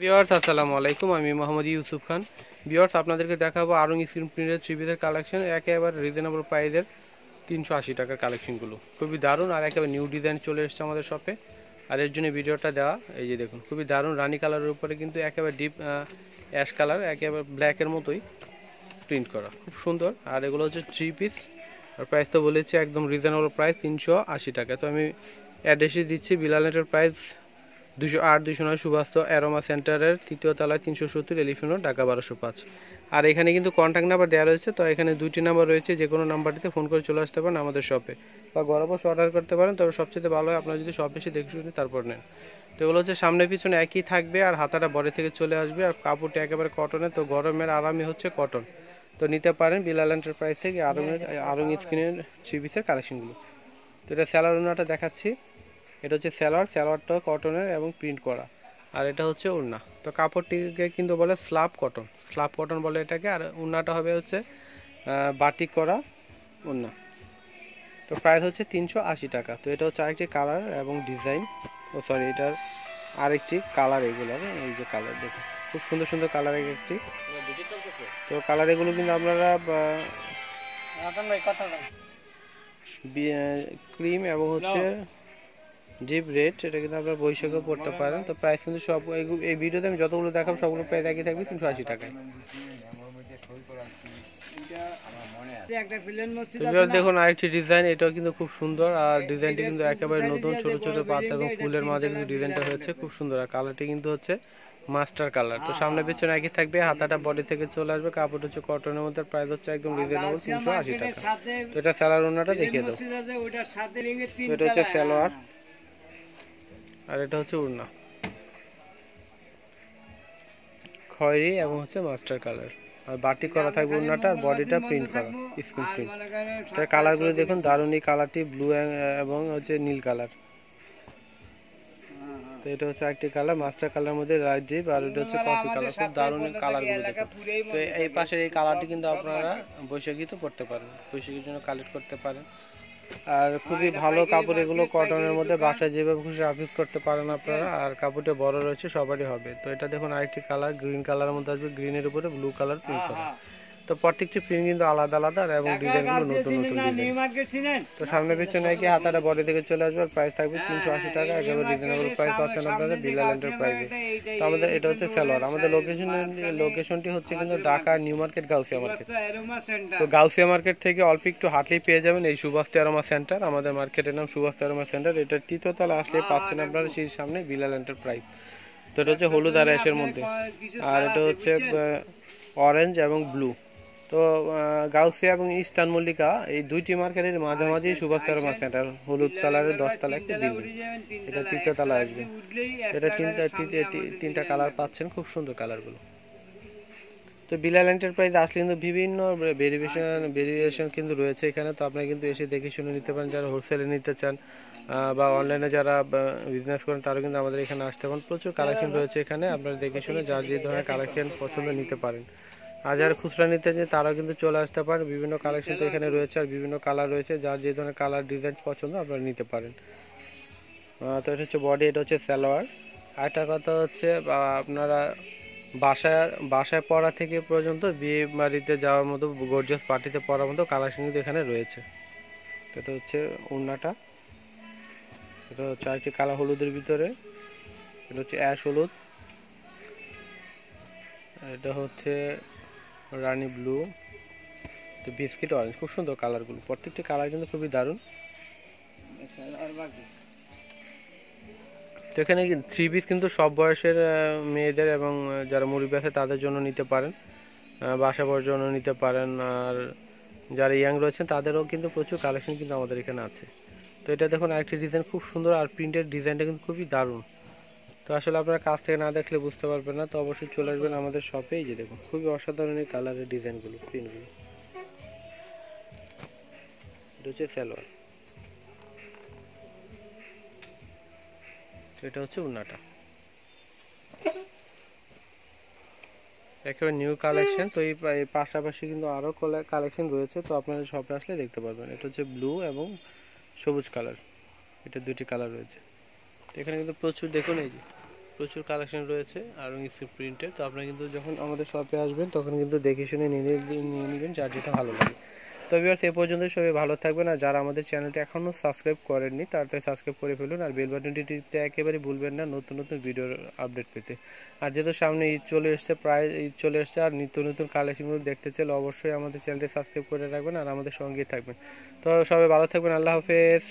Viewers আসসালামু আলাইকুম। আমি মোহাম্মদ ইউসুফ খান। ভিওয়ার্স আপনাদেরকে দেখাবো আরং স্ক্রিন প্রিন্টের থ্রি পিসের কালেকশন। একেবারে রিজনেবল প্রাইসের তিনশো আশি টাকার কালেকশনগুলো। খুবই দারুণ আর একেবারে নিউ ডিজাইন চলে এসেছে আমাদের শপে আর এর জন্য ভিডিওটা দেওয়া, এই যে দেখুন, খুবই দারুণ রানি কালারের উপরে কিন্তু একেবারে ডিপ অ্যাশ কালার একেবারে ব্ল্যাকের মতোই প্রিন্ট করা। খুব সুন্দর। আর এগুলো হচ্ছে থ্রি পিস আর প্রাইস তো বলেছি একদম রিজনেবল প্রাইস তিনশো আশি টাকা। তো আমি অ্যাড্রেসে দিচ্ছি বিলালেটের প্রাইস দুশো আট দুশো নয় সুভাষ অ্যারোমা সেন্টারের তৃতীয় তলায় তিনশো সত্তর, এলিফেন্ট ঢাকা বারোশো পাঁচ। আর এখানে কিন্তু কন্ট্যাক্ট নাম্বার দেওয়া রয়েছে, তো এখানে দুইটি নাম্বার রয়েছে, যে কোনো নাম্বারটিতে ফোন করে চলে আসতে পারেন আমাদের শপে বা ঘরে বসে অর্ডার করতে পারেন, তবে সবচেয়ে ভালো হয় আপনারা যদি শপ এসে দেখে শুনে তারপর নেন। তো এগুলো হচ্ছে সামনে পিছনে একই থাকবে, আর হাতাটা বডি থেকে চলে আসবে, আর কাপড়টা একেবারে কটনের তো গরমের আরামই হচ্ছে কটন তো নিতে পারেন বিলাল এন্টারপ্রাইজ থেকে আরঙের আরং স্ক্রিনের থ্রি পিসের কালেকশনগুলো তো এটা স্যালার ওনাটা দেখাচ্ছি। এটা হচ্ছে স্যালোয়ার স্যালোয়ারটা কটনের এবং প্রিন্ট করা। আর এটা হচ্ছে উন্না। তো কাপড়টিকে কিন্তু বলে স্লাব কটন। স্লাব কটন বলে এটাকে। আর উন্নাটা হবে হচ্ছে বাটিক করা উন্না। তো প্রাইস হচ্ছে তিনশো আশি টাকা। তো এটা হচ্ছে আরেকটি কালার এবং ডিজাইন ও সরি এটার আরেকটি কালার এগুলোর এই যে কালার দেখুন। খুব সুন্দর সুন্দর কালার একটি। তো কালার এগুলো কিন্তু আপনারা ক্রিম এবং হচ্ছে ডিপ রেড এটা কিন্তু আপনার বৈশাখে পড়তে পারেন। তো প্রাইস কিন্তু সব এই ভিডিওতে আমি যতগুলো দেখাবো সবগুলো প্রাইস একই থাকবে তিনশো আশি টাকায়। দেখুন আরেকটি ডিজাইন এটাও কিন্তু খুব সুন্দর। আর ডিজাইনটি কিন্তু একেবারে নতুন ছোট ছোট পাতা এবং ফুলের মাঝে কিন্তু ডিজাইনটা হয়েছে খুব সুন্দর। আর কালারটি কিন্তু হচ্ছে মাস্টার কালার তো সামনে পেছনে একই থাকবে হাতাটা বডি থেকে চলে আসবে কাপড় হচ্ছে কটনের মধ্যে প্রাইস হচ্ছে একদম রিজনেবল তিনশো আশি টাকা। তো এটা স্যালার ওনাটা দেখিয়ে দাও। এটা হচ্ছে সালোয়ার আর এটা হচ্ছে উড়না। খয়েরি এবং হচ্ছে মাস্টার কালার। আর বাটি করা থাকবে উড়নাটা আর বডিটা প্রিন্ট করা স্ক্রিন প্রিন্ট। তার কালারগুলো দেখুন দারুণ এই কালারটি ব্লু এবং হচ্ছে নীল কালার। তো এটা হচ্ছে একটি কালার মাস্টার কালার মধ্যে লাইট ডিপ আর এটা হচ্ছে কফি কালার। খুব দারুণ কালারগুলো দেখুন। তো এই পাশের এই কালারটি কিন্তু আপনারা বৈশাখীতে পড়তে পারেন। বৈশাখীর জন্য কালেক্ট করতে পারেন। আর খুবই ভালো কাপড় এগুলো কটনের মধ্যে বাসায় যেভাবে খুশি অফিস করতে পারেন আপনারা। আর কাপড়টা বড় রয়েছে সবারই হবে। তো এটা দেখুন আরেকটি কালার গ্রিন কালারের মধ্যে আসবে গ্রিনের উপরে ব্লু কালার প্রিন্ট করা। তো প্রত্যেকটি প্রিন্ট কিন্তু আলাদা আলাদা আর এবং ডিজাইনগুলো নতুন নতুন তো সামনে পিছনে কি হাতাটা বডি থেকে চলে আসবে আর প্রাইস থাকবে তিনশো আশি টাকা একেবারে রিজনেবল প্রাইস পাচ্ছেন আপনারা বিলাল এন্টারপ্রাইজে তো আমাদের এটা হচ্ছে সালোয়ার আমাদের লোকেশন লোকেশনটি হচ্ছে কিন্তু Dhaka new market Gausia market তো গাউসিয়া মার্কেট থেকে অল্প একটু হাঁটলেই পেয়ে যাবেন এই সুভাষ তেরোমা সেন্টার আমাদের মার্কেটের নাম সুভাষ তেরোমা সেন্টার এটা তৃতীয়তলা আসলে পাচ্ছেন আপনারা সেই সামনে বিলাল এন্টারপ্রাইজ তো এটা হচ্ছে হলুদ আর অ্যাশের মধ্যে আর এটা হচ্ছে অরেঞ্জ এবং ব্লু তো গাউসিয়া এবং ইস্টার্ন মল্লিকা এই দুইটি মার্কেটের মাঝামাঝি সুভাষ তারা সেন্টার হলুদ কালারের দশতলা একটি বিল্ডিং এটা তৃতীয় তলা আসবে। এটা তিনটা তিনটা কালার পাচ্ছেন, খুব সুন্দর কালারগুলো। তো বিলাল এন্টারপ্রাইজ আসলে কিন্তু বিভিন্ন ভেরিয়েশন ভেরিয়েশন কিন্তু রয়েছে এখানে। তো আপনারা কিন্তু এসে দেখে শুনে নিতে পারেন, যারা হোলসেলে নিতে চান বা অনলাইনে যারা বিজনেস করেন তারা কিন্তু আমাদের এখানে আসতে পারেন। প্রচুর কালেকশন রয়েছে এখানে। আপনারা দেখে শুনে যার যে ধরনের কালেকশন পছন্দ নিতে পারেন। আর যারা খুচরা নিতে চান তারাও কিন্তু চলে আসতে পারেন বিভিন্ন কালেকশন তো এখানে রয়েছে আর বিভিন্ন কালার রয়েছে। যার যে ধরনের কালার ডিজাইন পছন্দ আপনারা নিতে পারেন। তো এটা হচ্ছে বডি এটা হচ্ছে সালোয়ার। আরেকটা কথা হচ্ছে আপনারা বাসায় বাসায় পড়া থেকে পর্যন্ত বিয়ে বাড়িতে যাওয়ার মতো গর্জিয়াস পার্টিতে পড়ার মতো কালেকশন কিন্তু এখানে রয়েছে। এটা হচ্ছে উন্নাটা এটা হচ্ছে আরেকটি কালা হলুদের ভিতরে। এটা হচ্ছে অ্যাশ হলুদ। এটা হচ্ছে রানি ব্লু, তো বিস্কিট অরেঞ্জ খুব সুন্দর কালারগুলো। প্রত্যেকটি কালার কিন্তু খুবই দারুণ। তো এখানে থ্রি পিস কিন্তু সব বয়সের মেয়েদের এবং যারা মুরব্বী আছে তাদের জন্য নিতে পারেন। বাসা বর জন্য নিতে পারেন। আর যারা ইয়াং রয়েছেন তাদেরও কিন্তু প্রচুর কালেকশন কিন্তু আমাদের এখানে আছে। তো এটা দেখুন আরেকটি ডিজাইন খুব সুন্দর। আর প্রিন্টের ডিজাইনটা কিন্তু খুবই দারুণ। তো আসলে আপনারা কাছ থেকে না দেখলে বুঝতে পারবেন না, তো অবশ্যই চলে আসবেন আমাদের শপে এই যে দেখুন, খুবই অসাধারণ এই কালারের ডিজাইনগুলো প্রিন্টগুলো এটা হচ্ছে সালোয়ার। এটা হচ্ছে উন্নাটা। একেবারে নিউ কালেকশন তো এই পাশাপাশি কিন্তু আরও কালেকশন রয়েছে, তো আপনারা শপে আসলে দেখতে পারবেন। এটা হচ্ছে ব্লু এবং সবুজ কালার এটা দুটি কালার রয়েছে। এখানে কিন্তু প্রচুর, দেখুন এই যে প্রচুর কালেকশন রয়েছে, আর স্ক্রিন প্রিন্টের তো আপনারা কিন্তু যখন আমাদের শপে আসবেন, তখন কিন্তু দেখে শুনে নিয়ে নিয়ে নেবেন যার যেটা ভালো লাগে। তো ভিউয়ার্স এ পর্যন্ত সবাই ভালো থাকবেন, আর যারা আমাদের চ্যানেলটি এখনও সাবস্ক্রাইব করেননি, তাড়াতাড়ি সাবস্ক্রাইব করে ফেলুন, আর বেল বাটনটি টিপতে একেবারে ভুলবেন না, নতুন নতুন ভিডিওর আপডেট পেতে। আর যেহেতু সামনে ঈদ চলে এসছে, প্রায় ঈদ চলে এসছে, আর নিত্য নতুন কালেকশনগুলো দেখতে চাইলে অবশ্যই আমাদের চ্যানেলটি সাবস্ক্রাইব করে রাখবেন, আর আমাদের সঙ্গেই থাকবেন। তো সবাই ভালো থাকবেন, আল্লাহ হাফেজ।